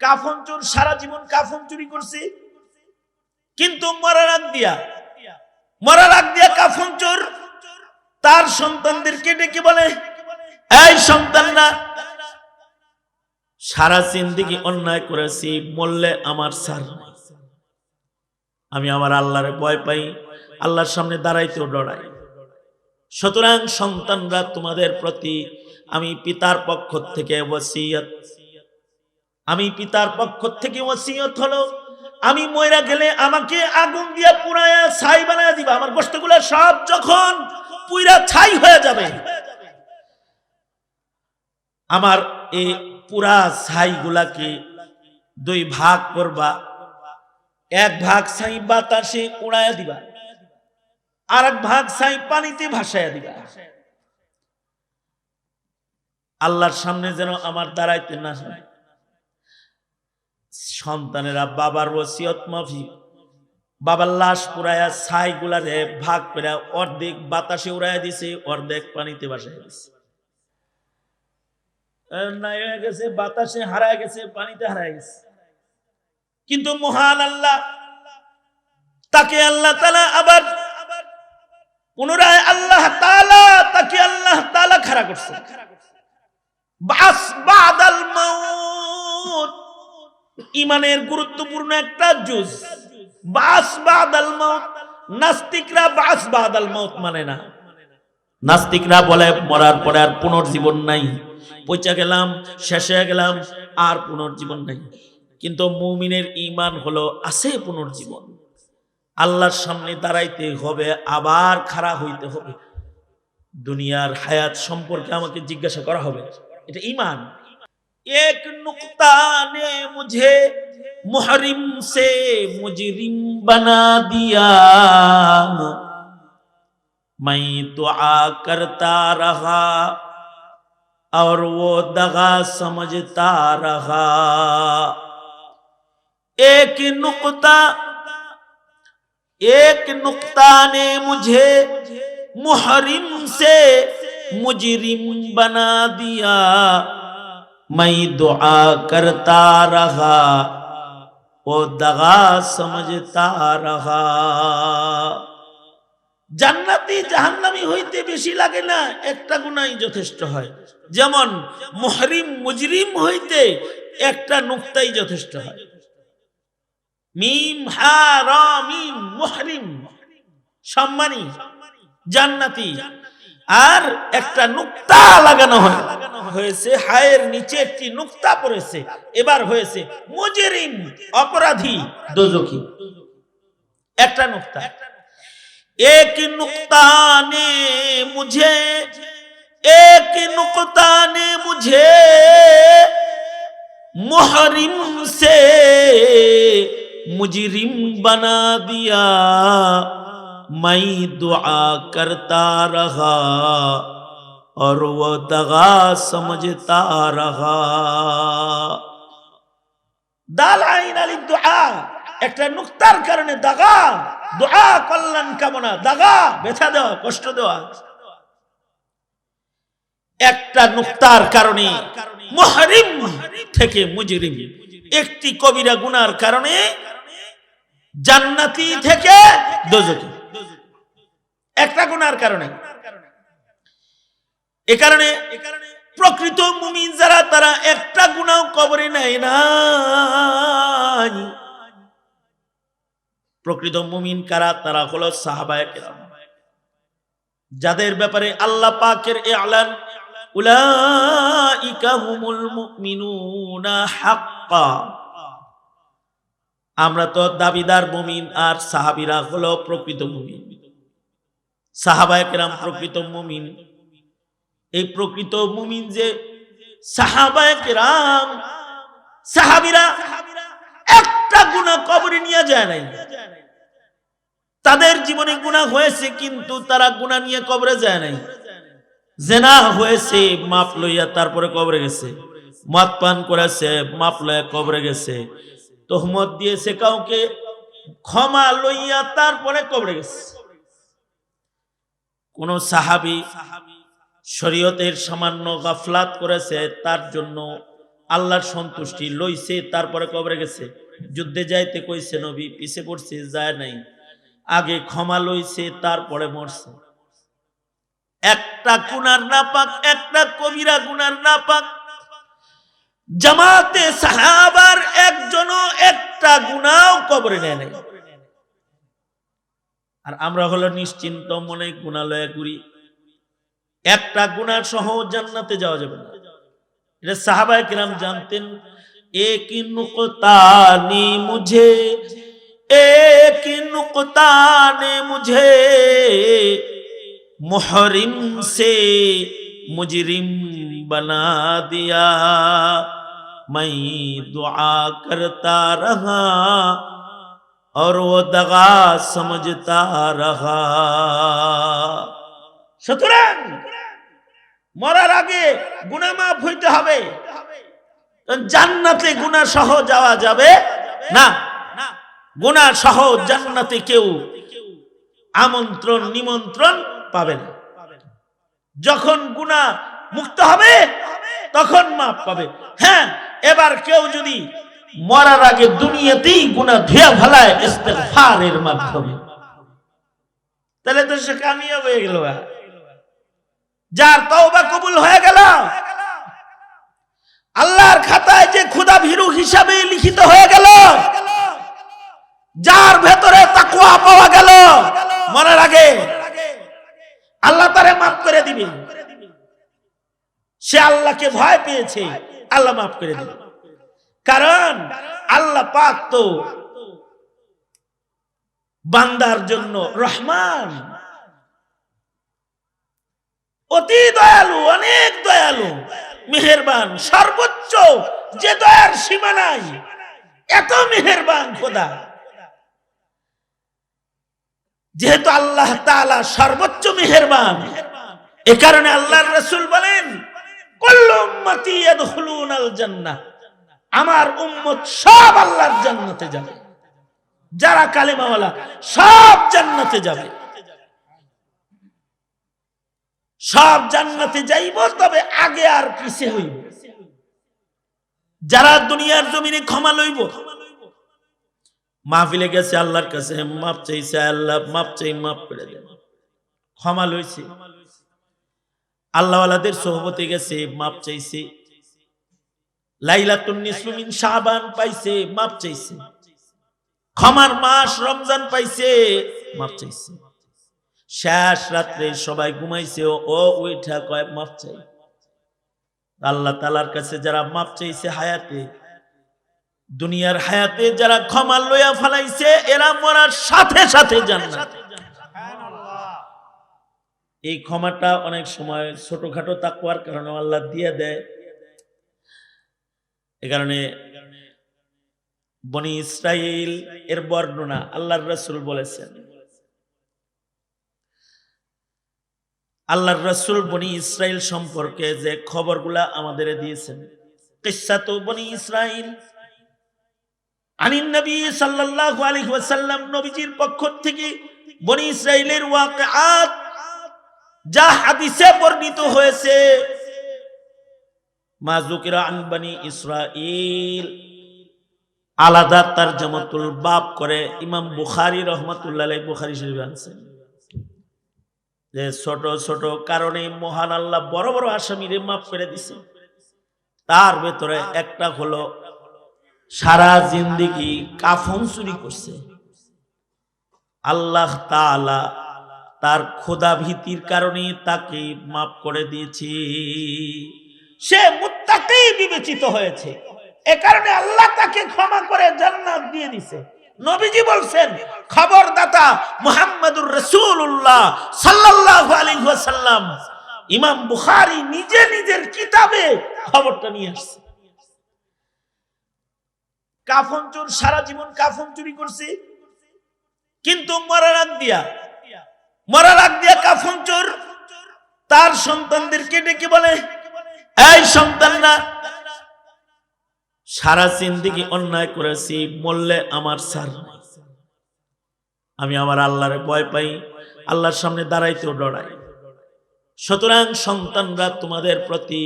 কাফন চোর সারা জীবন কাফন চুরি করছে। কিন্তু মরার আগ দিয়া, মরার আগ দিয়া কাফন চোর তার সন্তানদেরকে ডেকে বলে, এই সন্তানরা সারা জিন্দিগি অন্যায় করেছি, মরলে আমার সার আমি আমার আল্লাহরে ভয় পাই, আল্লাহর সামনে দাঁড়াইতেও ডরাই সুতরাং সন্তানরা তোমাদের প্রতি আমি পিতার পক্ষ থেকে ওসিয়ত আমি পিতার পক্ষ থেকে ওসিয়ত হলো, আমি ময়রা গেলে আমাকে আগুন দিয়া পুরায়া ছাই বানায় দিবা। আমার গোষ্ঠগুলো সব যখন পুইরা ছাই হয়ে যাবে, আমার এই পুরা ছাই গুলাকে দুই ভাগ করবা। এক ভাগ ছাই বাতাসে উড়াইয়া দিবা আর এক ভাগ ছাই পানিতে ভাসাইয়া দিবা। আল্লাহর সামনে যেন আমার দাঁড়াইতে না হয়। সন্তানেরা বাবার ওসিয়ত মাফি বাবার লাশ পুরায়া ছাই গুলারে ভাগ করে অর্ধেক বাতাসে উড়াইয়া দিছে, অর্ধেক পানিতে হয়ে গেছে, বাতাসে গেছে, পানিতে গেছে। কিন্তু মহান আল্লাহ, তাকে আল্লাহ তালা আবার পুনরায় আল্লাহ তালা তাকে আল্লাহ তালা করছে। বাস বাদাল ইমানের গুরুত্বপূর্ণ একটা জুজ বাস বাদাল মাউত, নাস্তিকরা বাস বাদাল মাউত মানে না। নাস্তিকরা বলে মরার পরে আর পুনর্জীবন নাই। পচা গেলাম, শেষ হয়ে গেলাম, আর পুনর্জীবন নাই। কিন্তু মুমিনের ইমান হলো আছে পুনর্জীবন। আল্লাহর সামনে দাঁড়াইতে হবে, আবার খাড়া হইতে হবে। দুনিয়ার হায়াত সম্পর্কে আমাকে জিজ্ঞাসা করা হবে। এটা ইমান एक नुकता ने मुझे मुहरिम से मुजरिम बना दिया। मैं तो आ करता रहा और वो दगा समझता रहा। एक नुकता एक नुकता ने मुझे मुहरिम से मुजरिम बना दिया। मैं दुआ करता रहा वो दगा समझता रहा জান্নাতি জাহান্নামি হইতে বেশি লাগে না একটা গুণাই যথেষ্ট হয় যেমন মুহরিম মুজরিম হইতে একটা নুক্তাই যথেষ্ট হয় মিম হা র মিম মুহরিম সম্মানী জান্নাতি আর একটা নুক্তা লাগানো হয়েছে হায়ের নিচে একটি নুক্তা পড়েছে। এবার হয়েছে মুজরিম, অপরাধী দোজকি একটা নুক্তা। এক নুক্তা নে মুঝে, এক নুক্তা নে মুঝে, মোহরিম সে মুজরিম বানা দিয়া। मैं दुआ करता रहा और वो दगा समझता रहा দাল আইন আলী দোয়া একটা নুক্তার কারণে দাগা দোয়া কল্যাণ কামনা দাগা ব্যথা দেওয়া কষ্ট দেওয়া একটা নুক্তার কারণে মুহরিম থেকে মুজরিম একটি কবিরা গুনার কারণে জান্নাতি থেকে দোজকি একটা গুনার কারণে। এ কারণে প্রকৃত মুমিন যারা, তারা একটা গুণাও কবরে নেয় না প্রকৃত মুমিন কারা? তারা হলো সাহাবায়ে যাদের ব্যাপারে আল্লাহ পাকের মুমিনুনা হাক্কা। আমরা তো দাবিদার মুমিন আর সাহাবীরা হলো প্রকৃত মুমিন। সাহাবায়ে কেরাম প্রকৃত মুমিন। এই প্রকৃত মুমিন যে সাহাবায়ে কেরাম, সাহাবীরা একটা গুণা কবরে নিয়ে যায় নাই। তাদের জীবনে গুণা হয়েছে কিন্তু তারা গুণা নিয়ে কবরে যায় নাই। জেনা হয়েছে, মাপ লইয়া তারপরে কবরে গেছে। মদ পান করেছে, মাপ লইয়া কবরে গেছে। তোহমত দিয়েছে কাউকে, ক্ষমা লইয়া তারপরে কবরে গেছে। কোন সাহাবি শরীয়তের সামান্য গাফলাত করেছে, তার জন্য আল্লাহর সন্তুষ্টি লইছে, তারপরে কবরে গেছে। যুদ্ধে যাইতে কইছে, নবী, পিছে পড়ছে, যায় নাই। আগে ক্ষমা লইছে, তারপরে মরছে। একটা গুনার না পাক একটা কবিরা গুনার না পাক জামাতে সাহাবার একজনও একটা গুনাও কবরে নেয় নাই। আর আমরা হলো নিশ্চিন্ত মনে গুণালয়ে ঘুরি একটা গুনার সহ জান্নাতে যাওয়া যাবে না এটা সাহাবায়ে কিরাম জানতেন এক নুকতা নে মুঝে এক নুকতা ने मुझे मुहरिम से मुजरिम बना दिया मैं दुआ करता रहा और वो दगा समझता रहा সুতরাং মরার আগে গুনাহ মাফ হইতে হবে জান্নাতে গুনাহ সহ যাওয়া যাবে না গুনাহ সহ জান্নাতে কেউ আমন্ত্রণ নিমন্ত্রণ পাবে না যখন গুনাহ মুক্ত হবে তখন মাপ পাবে হ্যাঁ এবার কেউ যদি মরার আগে দুনিয়াতেই গুনাহ ধুয়া ফেলায় ইস্তেগফারের মাধ্যমে। তাহলে তো সে কামিয়াব হয়ে গেল যার তওবা কবুল হয়ে গেল। আল্লাহর খাতায় যে ক্ষুদা ভীরু হিসাবে লিখিত হয়ে গেল। যার ভেতরে তাকুয়া পাওয়া গেল। মরার আগে আল্লাহ তারে মাফ করে দিবে। সে আল্লাহকে ভয় পেয়েছে। আল্লাহ মাফ করে দিবে। কারণ আল্লাহ পাক তো বান্দার জন্য রহমান। অতি দয়ালু, অনেক দয়ালু, মেহেরবান, সর্বোচ্চ যে দয়ার সীমা নাই, এত মেহেরবান খোদা। যেহেতু আল্লাহ তাআলা সর্বোচ্চ মেহেরবান, এ কারণে আল্লাহর রাসূল বলেন, কুল্লু উম্মতি ইয়াদখুলুনাল জান্নাহ। আমার উম্মত সব আল্লাহর জান্নাতে যাবে। যারা কালেমাওয়ালা সব জান্নাতে যাবে। সব জান্নাতে যাইব, তবে আগে আর পিছে হইব। যারা দুনিয়ার জমিনে ক্ষমা লইব, মাহফিলে গেছে আল্লাহর কাছে মাপ চাইছে আল্লাহ মাপ চাই মাপ করে দেন। ক্ষমা লইছে। আল্লাহওয়ালাদের সোহবতে গেছে মাপ চাইছে। লাইলাতুন নিসফু মিন শাবান পাইছে, মাপ চাইছে। ক্ষমার মাস রমজান পাইছে, মাপ চাইছে। শেষ রাত্রে সবাই ঘুমাইছে, ও উইঠা কয়, মাপ চাই। আল্লাহ তালার কাছে যারা মাপ চাইছে হায়াতে, দুনিয়ার হায়াতে যারা ক্ষমা লইয়া ফেলাইছে, এরা মরার সাথে সাথে জান্নাত। এই ক্ষমাটা অনেক সময় ছোটখাটো তাকুয়ার কারণে আল্লাহ দিয়ে দেয়। এ কারণে বনি ইসরাইল এর বর্ণনা আল্লাহর রসুল বলেছেন। আল্লাহর রসুল বনি ইসরাইল সম্পর্কে যে খবরগুলা আমাদের দিয়েছেন। কিসাত বনি ইসরাইল? আনিন নবী সাল্লাল্লাহু আলাইহি ওয়াসাল্লাম নবীজির পক্ষ থেকে বনি ইসরাইলের ওয়াকিআত যা হাদিসে বর্ণিত হয়েছে। মা যুকিরা আন বনি ইসরাইল আলাদা তারজামাতুল বাপ করে। ইমাম বুখারী রহমাতুল্লাহ বুখারী শরীফ আনছেন। যে ছোট ছোট কারণে মহান আল্লাহ বড় বড় আসামিরে মাফ করে দিছে। তার ভেতরে একটা হলো, সারা জিন্দিগি কাফন চুরি করছে। আল্লাহ তাআলা তার খোদা ভীতির কারণে তাকে মাফ করে দিয়েছে। সে মুত্তাকি বিবেচিত হয়েছে। এ কারণে আল্লাহ তাকে ক্ষমা করে জান্নাত দিয়ে দিছে। নবীজি বলছেন, খবরদাতা মুহাম্মদুর রাসূলুল্লাহ সাল্লাল্লাহু আলাইহি ওয়াসাল্লাম। ইমাম বুখারী নিজে নিজের কিতাবে খবরটা নিয়ে আসছে। কাফন চোর, সারা জীবন কাফন চুরি করছে। কিন্তু মরার আগ দিয়া, মরার আগ দিয়া কাফন চোর, তার সন্তানদেরকে ডেকে বলে এই সন্তানরা, সারা জিন্দিগি অন্যায় করেছি, মরলে আমার সার আমি আমার আল্লাহরে ভয় পাই, আল্লাহর সামনে দাঁড়াইতেও ডরাই সুতরাং সন্তানরা, তোমাদের প্রতি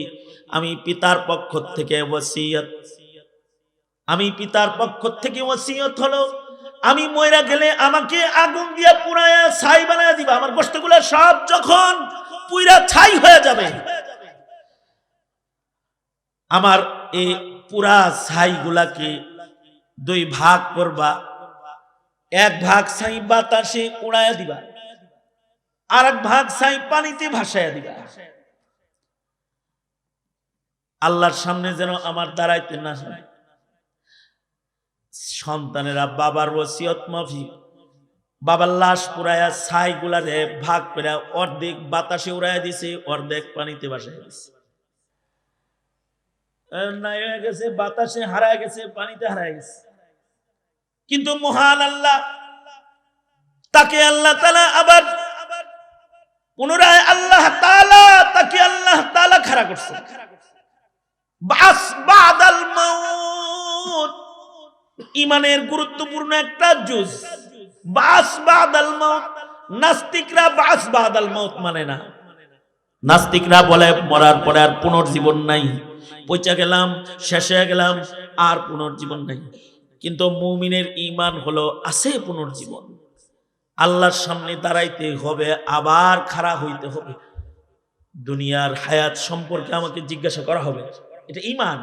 আমি পিতার পক্ষ থেকে ওসিয়ত। আমি পিতার পক্ষ থেকে ওসিয়ত হলো, আমি ময়রা গেলে আমাকে আগুন দিয়া পুরায়া ছাই বানায় দিবা। আমার গোষ্ঠগুলো সব যখন পুইরা ছাই হয়ে যাবে আমার এই পুরা ছাই গুলাকে দুই ভাগ করবা, এক ভাগ ছাই বাতাসে উড়াইয়া দিবা আর এক ভাগ ছাই পানিতে ভাসাইয়া দিবা। আল্লাহর সামনে যেন আমার দাঁড়াইতে না হয়। সন্তানেরা বাবার ওসিয়ত মাফি, বাবার লাশ পুরায়া ছাই গুলারে ভাগ করে অর্ধেক বাতাসে উড়াইয়া দিছে, অর্ধেক পানিতে ভাসাইয়া দিছে। নাই হয়ে গেছে, বাতাসে হারায় গেছে, পানিতে হারায় গেছে। কিন্তু মহান আল্লাহ, তাকে আল্লাহ তালা আবার পুনরায় আল্লাহ তালা তাকে আল্লাহ তালা খাড়া করছে। বাস বাদাল মাউত। ইমানের গুরুত্বপূর্ণ একটা জুজ বাস বাদাল মাউত। নাস্তিকরা বাস বাদাল মাউত মানে না। নাস্তিকরা বলে, মরার পরে আর পুনর্জীবন নাই। পচা গেলাম, শেষ হয়ে গেলাম, আর পুনর্জীবন নাই। কিন্তু মুমিনের ইমান হলো আছে পুনর্জীবন। আল্লাহর সামনে দাঁড়াইতে হবে, আবার খাড়া হইতে হবে। দুনিয়ার হায়াত সম্পর্কে আমাকে জিজ্ঞাসা করা হবে, এটা ইমান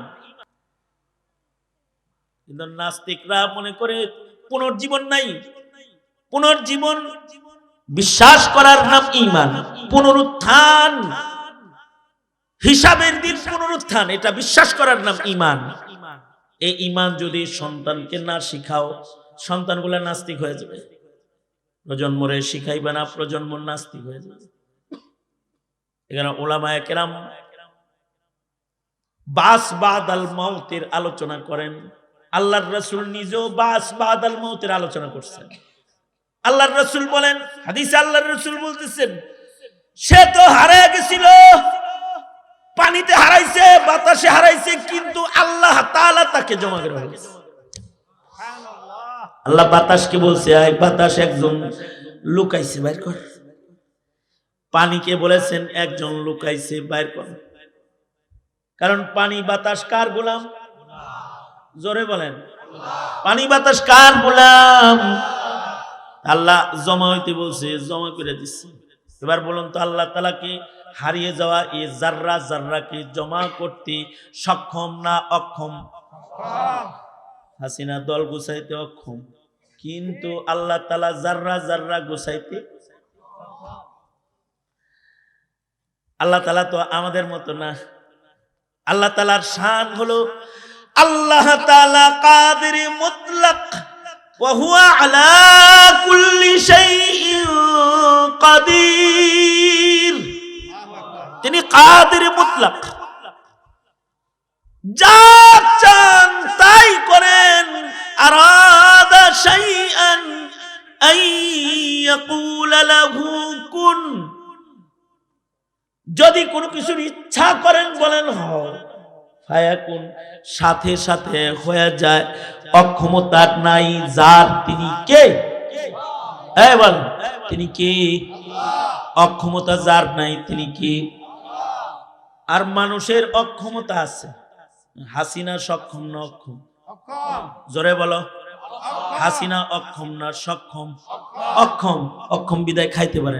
কিন্তু নাস্তিকরা মনে করে পুনর্জীবন নাই। পুনর্জীবন, বিশ্বাস করার নাম ইমান পুনরুত্থান হিসাবের দিন পুনরুত্থান, এটা বিশ্বাস করার নাম ইমান। এই ইমান যদি সন্তানকে না শিখাও, সন্তানগুলা নাস্তিক হয়ে যাবে। প্রজন্মরে শিখাইবে না, প্রজন্ম নাস্তিক হয়ে যাবে। এখানে ওলামায় কেরাম বাস বাদ আল মাউতের আলোচনা করেন। আল্লাহর রসুল নিজেও বাস বাদ আল মাউতের আলোচনা করছেন। আল্লাহর রসুল বলেন, হাদিসে আল্লাহর রসুল বলতেছেন, সে তো হারায় গেছিল পানিতে হারাইছে, বাতাসে হারাইছে, কিন্তু আল্লাহ তাকে জমা করে আল্লাহ বাতাসকে বলছে বাতাস, একজন লুকাইছে, বাইর কর। পানিকে বলেছেন, একজন লুকাইছে, বাইর কর। কারণ পানি, বাতাস কার গোলাম? জোরে বলেন। পানি, বাতাস কার গোলাম? আল্লাহ জমা হইতে বলছে, জমা করে দিচ্ছে। এবার বলুন তো, আল্লাহ তালাকে হারিয়ে যাওয়া এই জাররা জাররাকে জমা করতে সক্ষম না অক্ষম হাসিনা দল গুছাইতে অক্ষম কিন্তু আল্লাহ তালা জাররা জাররা গুছাইতে আল্লাহ তালা তো আমাদের মতো না আল্লাহ তালার শান হলো আল্লাহ তালা কাদের মুতলাক وهو على كل شيء قدير তিনি কাদের মুতলাক? যা চান, তাই করেন। আরাদা শাইআন আন ইয়াকুল লাহু কুন। যদি কোনো কিছুর ইচ্ছা করেন বলেন হয় ফায়াকুন, সাথে সাথে হয়ে যায়। অক্ষমতা নাই, যার তিনি কে? বল তিনি কে? অক্ষমতা যার নাই, তিনি কে? আর মানুষের অক্ষমতা আছে। হাসিনা সক্ষম না অক্ষম? জোরে বলো। হাসিনা অক্ষম না সক্ষম? অক্ষম। অক্ষম বিদায় খাইতে পারে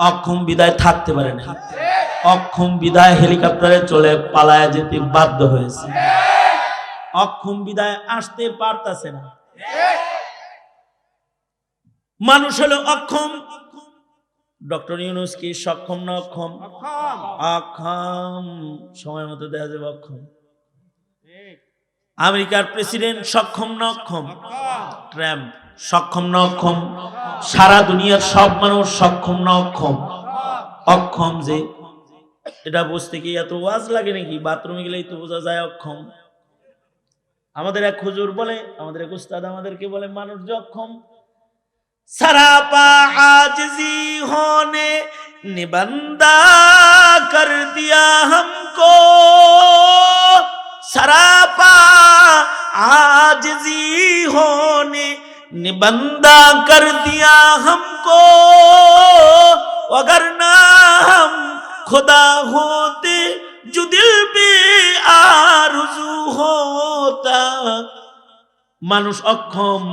অক্ষম বিদায় থাকতে পারে না অক্ষম বিদায় হেলিকপ্টারে চলে পালায় যেতে বাধ্য হয়েছে। অক্ষম বিদায় আসতে পারতাছে না। মানুষ হলো অক্ষম ডক্টর ইউনুস কি সক্ষম না অক্ষম? অক্ষম। সময় মতো দেখা যাবে অক্ষম। আমেরিকার প্রেসিডেন্ট সক্ষম না অক্ষম। ট্রাম্প সক্ষম না অক্ষম? সারা দুনিয়ার সব মানুষ সক্ষম না অক্ষম? অক্ষম যে। এটা বুঝতে কি এত ওয়াজ লাগে নাকি? বাথরুমে গেলেই তো বোঝা যায় অক্ষম। আমাদের এক হুজুর বলে আমাদের এক উস্তাদ আমাদেরকে বলে মানুষ যে অক্ষম सरापा आजजी होने निबंदा कर दिया हमको सरापा आजजी होने निबंदा कर दिया हमको अगर ना हम खुदा होते जो दिल पे आरजू होता মানুষ অক্ষম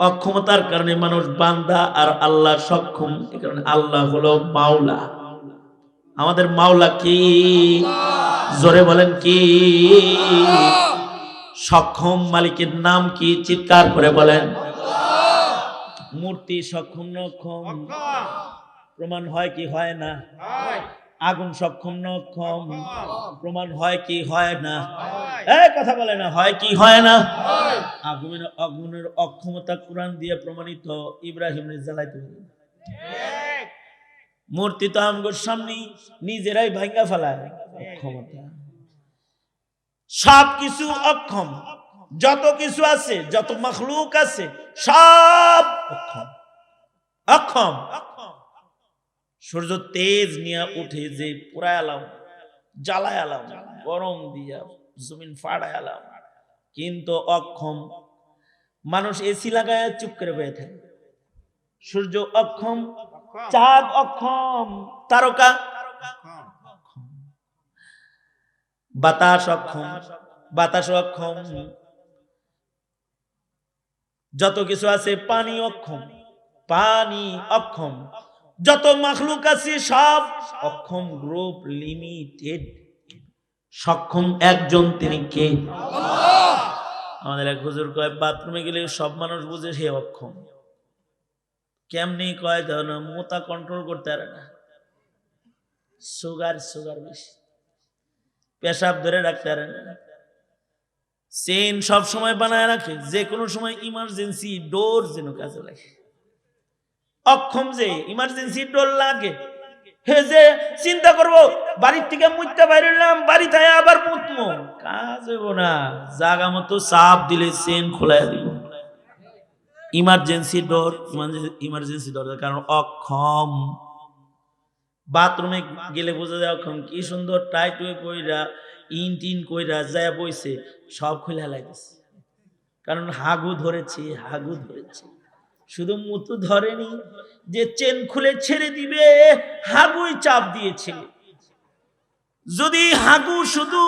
অক্ষমতার কারণে মানুষ বান্দা আর আল্লাহ সক্ষম কারণে আল্লাহ হলো মাওলা। আমাদের মাওলা কি? জোরে বলেন কি? সক্ষম মালিকের নাম কি? চিৎকার করে বলেন। মূর্তি সক্ষম নক্ষম। প্রমাণ হয় কি হয় না? আগুন সক্ষম নক্ষম প্রমাণ হয় কি হয় না? এই কথা বলে না হয় কি হয় না? আগুনের আগুনের অক্ষমতা কোরআন দিয়ে প্রমাণিত ইব্রাহিম জ্বালাইতে পারে। মূর্তি তো আমগোর সামনে নিজেরাই ভাঙ্গা ফেলায়। অক্ষমতা। সব কিছু অক্ষম। যত কিছু আছে যত মখলুক আছে সব অক্ষম। অক্ষম। সূর্য তেজ নিয়ে উঠে যে পুরায় আলাম, জ্বালায় গরম দিয়া জমিন ফাড়ায় কিন্তু অক্ষম মানুষ এসি লাগায় চুপ করে বয়ে থাকে। সূর্য অক্ষম, চাঁদ অক্ষম, তারকা। বাতাস অক্ষম বাতাস অক্ষম। যত কিছু আছে পানি অক্ষম পানি অক্ষম। যত মাখলুক আছে সব অক্ষম গ্রুপ লিমিটেড। সক্ষম একজন তিনি কে? আমাদের এক হুজুর কয় বাথরুমে গেলে সব মানুষ বুঝে সে অক্ষম। কেমনি কয় ধর মোতা কন্ট্রোল করতে পারে না। সুগার সুগার বেশি। পেশাব ধরে রাখতে পারে না। চেন সব সময় বানায় রাখে যে কোনো সময় ইমার্জেন্সি ডোর যেন কাজে লাগে। অক্ষম যে ইমার্জেন্সি ডোর লাগে। হে যে, চিন্তা করব, বাড়ির থেকে মুইতে বাইরলাম বাড়ি থেকে আবার মুতমো। কাজ হইব না। জাগা মতো চাপ দিলে চেন খোলাই দিব। ইমার্জেন্সি ডোর ইমার্জেন্সি ডোর কারণ অক্ষম। বাথরুমে গেলে বোঝা যায় অক্ষম, কি সুন্দর টাইট হয়ে কইরা, ইন টিন কইরা যায় বইছে, সব খুলে লাগছে। কারণ হাগু ধরেছে হাগু ধরেছে। শুধু মুতু ধরেনি, যে চেন খুলে ছেড়ে দিবে, হাগুই চাপ দিয়েছে। যদি হাগু শুধু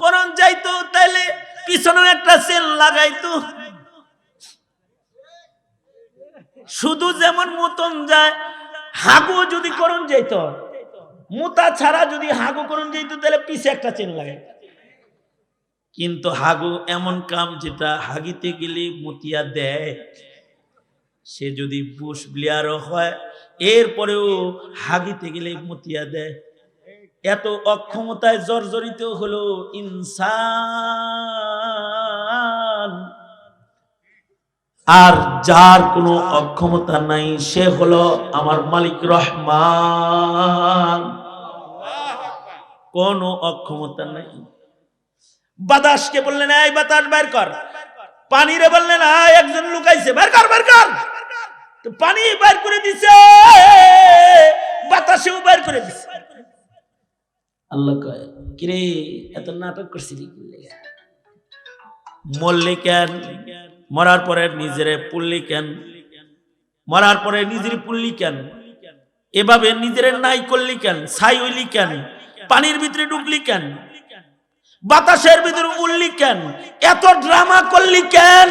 করণ যাইতো তাহলে পিছনে একটা চেন লাগাইতো। শুধু যেমন মতন যায়, হাগু যদি করণ যেত মুতা ছাড়া যদি হাগু করণ যেত তাহলে পিছে একটা চেন লাগে কিন্তু হাগু এমন কাম, যেটা হাগিতে গেলে মতিয়া দেয়। সে যদি বুশ ব্লিয়ারও হয়, এরপরেও হাগিতে গেলে মতিয়া দেয়। এত অক্ষমতায় জর্জরিত হলো ইনসান। আর যার কোনো অক্ষমতা নাই, সে হলো আমার মালিক রহমান। কোনো অক্ষমতা নাই। বাতাসকে বললেন, এই বাতাস বের কর। পানিরে বললেন একজন লুকাইছে। বের কর বের কর। তো পানি বের করে দিছে। বাতাসেও বের করে দিছে। আল্লাহ কয়, কিরে, এত নাটক করছিলি মরলি কেন? মরার পরে নিজেরে পুললি কেন? মরার পরে নিজের পুললি কেন? এভাবে নিজের নাই করলি কেন? ছাই হইলি কেন? পানির ভিতরে ঢুকলি কেন? বাতাসের ভিতরে উঠলি কেন? এত ড্রামা করলি কেন?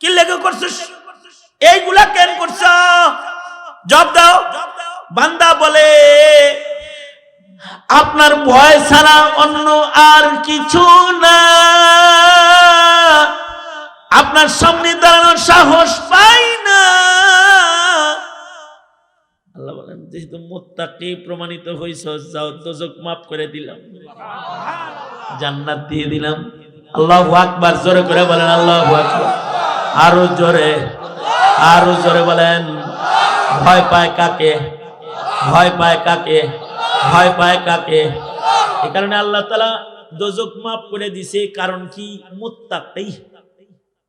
কি লেগে করছিস? এইগুলা কেন করছ? জব দাও। বান্দা বলে, আপনার ভয় ছাড়া অন্য আর কিছু না। আপনার সামনে দাঁড়ানোর সাহস পাই না। আল্লাহ বলেন, যেহেতু মোত্তাকি প্রমাণিত হইছ, যাও দোজক মাফ করে দিলাম। জান্নাত দিয়ে দিলাম। আল্লাহ আকবার, জোরে করে বলেন, আল্লাহ আকবার। আরও জোরে। আরও জোরে বলেন। ভয় পায় কাকে? ভয় পায় কাকে? ভয় পায় কাকে? এ কারণে আল্লাহ তালা দোজক মাফ করে দিছে, কারণ কি? মুত্তাকি।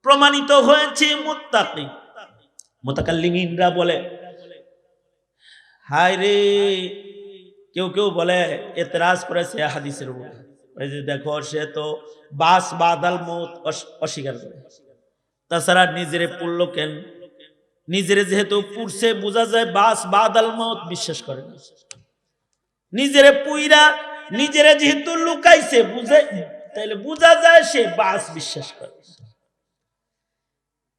প্রমাণিত হয়েছে মুত্তাকি। মুতাকাল্লিমিনরা বলে, হায় রে! কেউ কেউ বলে, এতরাজ করেছে হাদিসের উপর। যে দেখো, সে তো বাস বাদাল মত অস্বীকার করে। তাছাড়া নিজেরে পড়ল কেন? নিজেরে যেহেতু পুরছে বোঝা যায় বাস বাদাল মত বিশ্বাস করে নিজেরে পুইরা, নিজেরা যেহেতু লুকাইছে, বুঝে, তাইলে বোঝা যায় সে বাস বিশ্বাস করে।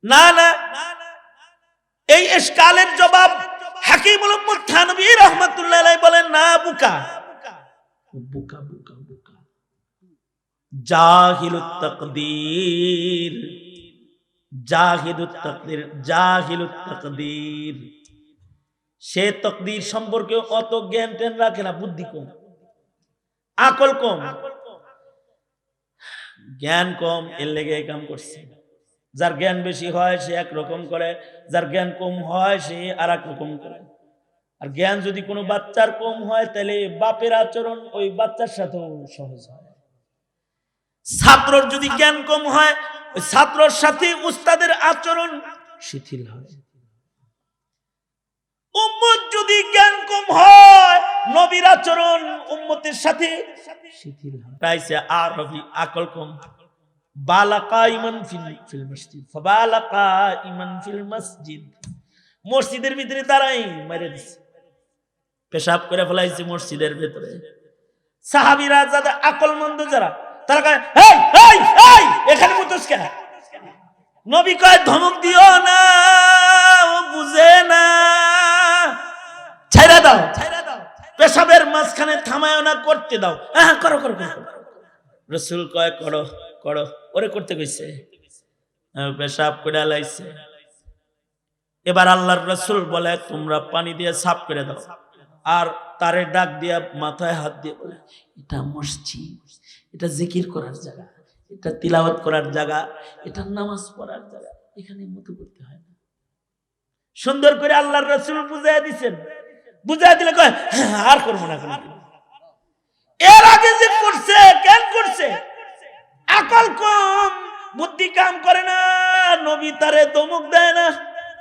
না না, এই এসকালের জবাব হাকিমুল থানবী রহমাতুল্লাহ বলেন, না, বুকা। বুকা বুকা বুকা। জাহিলুত তাকদীর। সে তকদির সম্পর্কে অত জ্ঞান টেন রাখে না, বুদ্ধি কম, আকল কম। জ্ঞান কম, এর লেগে কাম করছে। যার জ্ঞান বেশি হয়, সে এক রকম করে। যার জ্ঞান কম হয়, সে আর রকম করে। আর জ্ঞান যদি কোনো বাচ্চার কম হয়, তাহলে বাপের আচরণ ওই বাচ্চার সাথেও সহজ হয়। ছাত্রর যদি জ্ঞান কম হয় ছাত্রর সাথে উস্তাদের আচরণ শিথিল হয়। যদি জ্ঞান কম হয়, নবীর আচরণ উম্মতের সাথে শিথিল হয়। তাইছে আরবি আকল কম। বালাকা ইমান ফিল মসজিদ। ফাবালাকা ইমান ফিল মসজিদ। মসজিদের ভিতরে দাঁড়াই মেরে দিছে। পেশাব করে ফেলাইছে মসজিদের ভিতরে। সাহাবিরা যাদের আকল মন্দ যারা তারা ধমক দিও না, ও বুঝে না। ছেড়ে দাও, পেশাবের মাঝখানে থামায় না, করতে দাও। হ্যাঁ করো করো করো রসুল কয়, করো করো। ওরে করতে কইছে। পেশাব করে লাইছে এবার আল্লাহর রসুল বলে, তোমরা পানি দিয়ে সাফ করে দাও। আর তারে ডাক দিয়া মাথায় হাত দিয়ে বলে, এটা মসজিদ। এটা জিকির করার জায়গা এটা তিলাওয়াত করার জায়গা এটা নামাজ পড়ার জায়গা এখানে মতো করতে হয় না। সুন্দর করে আল্লাহর রসুল বুঝাই দিচ্ছেন বুঝাই দিলে কয় "হ্যাঁ, আর করব না এর আগে যে করছে কেন করছে? আকল কম বুদ্ধি কাম করে না নবী তারে দমক দেয় না।